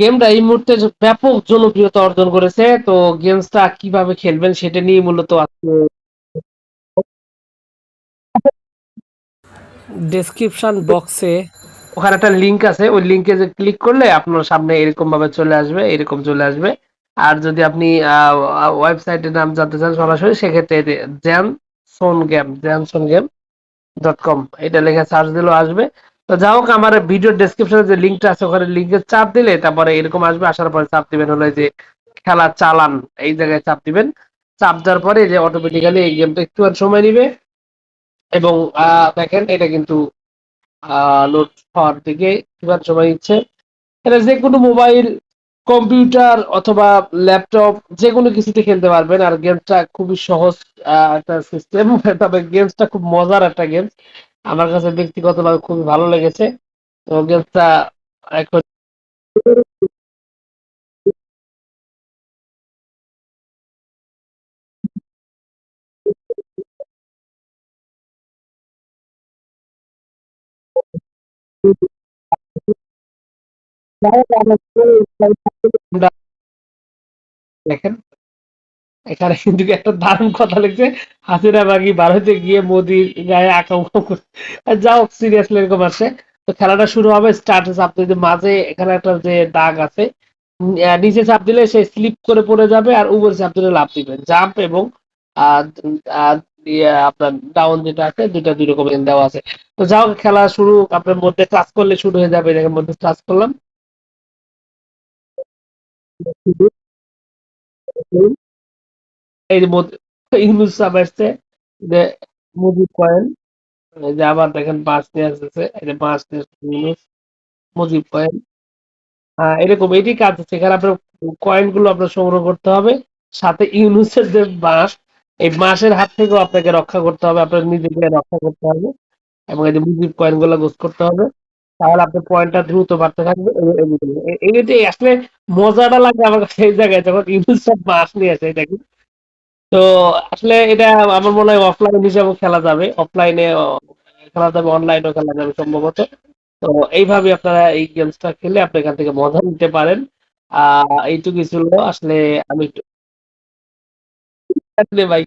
গেমটা এই মুহূর্তে ব্যাপক জনপ্রিয়তা অর্জন করেছে। তো গেমসটা কীভাবে খেলবেন সেটা নিয়ে মূলত আজকে ডেসক্রিপশন বক্সে ওখানে একটা লিংক আছে। ওই লিংকে যে ক্লিক করলে আপনার সামনে এরকম ভাবে চলে আসবে, এরকম চলে আসবে। আর যদি আপনি ওয়েবসাইটের নাম জানতে চান সরাসরি সেক্ষেত্রে Janson game, Janson game dot com এটা লেখা সার্চ দিলেও আসবে। তো যা হোক আমার ভিডিও ডেসক্রিপশনে যে লিঙ্কটা আছে ওখানে লিংকে চাপ দিলে তারপরে এরকম আসবে। আসার পরে চাপ দিবেন হলে যে খেলা চালান এই জায়গায় চাপ দিবেন। চাপ দেওয়ার পরে যে অটোমেটিক্যালি এই গেমটা একটু আর সময় নিবে এবং দেখেন এটা কিন্তু লোড হওয়ার দিকে কিমান সময় নিচ্ছে। এটা যেকোনো মোবাইল, কম্পিউটার অথবা ল্যাপটপ যেকোনো কিছুতে খেলতে পারবেন। আর গেমসটা খুবই সহজ একটা সিস্টেম। তবে গেমসটা খুব মজার একটা গেমস। আমার কাছে ব্যক্তিগতভাবে খুবই ভালো লেগেছে। তো গেমসটা এখন দেখেন এখানে কিন্তু একটা দারুণ কথা লিখছে, হাসিনা বাগি ভারতে গিয়ে মোদির গায়ে করে। যাও সিরিয়াসলি এরকম আছে। তো খেলাটা শুরু হবে স্টার্টে চাপ দিতে মাঝে, এখানে একটা যে দাগ আছে নিচে চাপ দিলে সে স্লিপ করে পড়ে যাবে আর উপরে চাপ দিলে লাফ দিবে। জাম্প এবং আপনার ডাউন যেটা আছে, দুইটা দুই রকমের দেওয়া আছে। তো যাও, খেলা শুরু, আপনার মধ্যে ক্লাস করলে শুরু হয়ে যাবে এটার মধ্যে ক্লাস করলাম। এই যে ইউনুস সাহেব আসছে যে মুদি কয়েন যে আবার দেখেন বাস নিয়ে আসতেছে যে বাস নিয়ে ইউনুস মুজিব কয়েন। আহ, এরকম এটি কাজ এখানে আপনার কয়েনগুলো আপনার সংগ্রহ করতে হবে সাথে ইউনুসের যে বাঁশ এই বাঁশের হাত থেকেও আপনাকে রক্ষা করতে হবে আপনার নিজেকে রক্ষা করতে হবে এবং এই যে মুজিব কয়েনগুলো গোস করতে হবে তাহলে আপনার পয়েন্টটা দ্রুত বাড়তে থাকবে। এই- এটাই আসলে মজাটা লাগে আমার সেই জায়গায় যখন ইউনুস সব বাঁশ নিয়ে আসে এটা কি? তো আসলে এটা আমার মনে হয় অফলাইন হিসাবেও খেলা যাবে। অফলাইনে খেলা যাবে অনলাইনেও খেলা যাবে সম্ভবত। তো এইভাবে আপনারা এই গেমসটা খেলে আপনি এখান থেকে মজা নিতে পারেন। আহ এইটুকু ছিল। আসলে আমি ভাই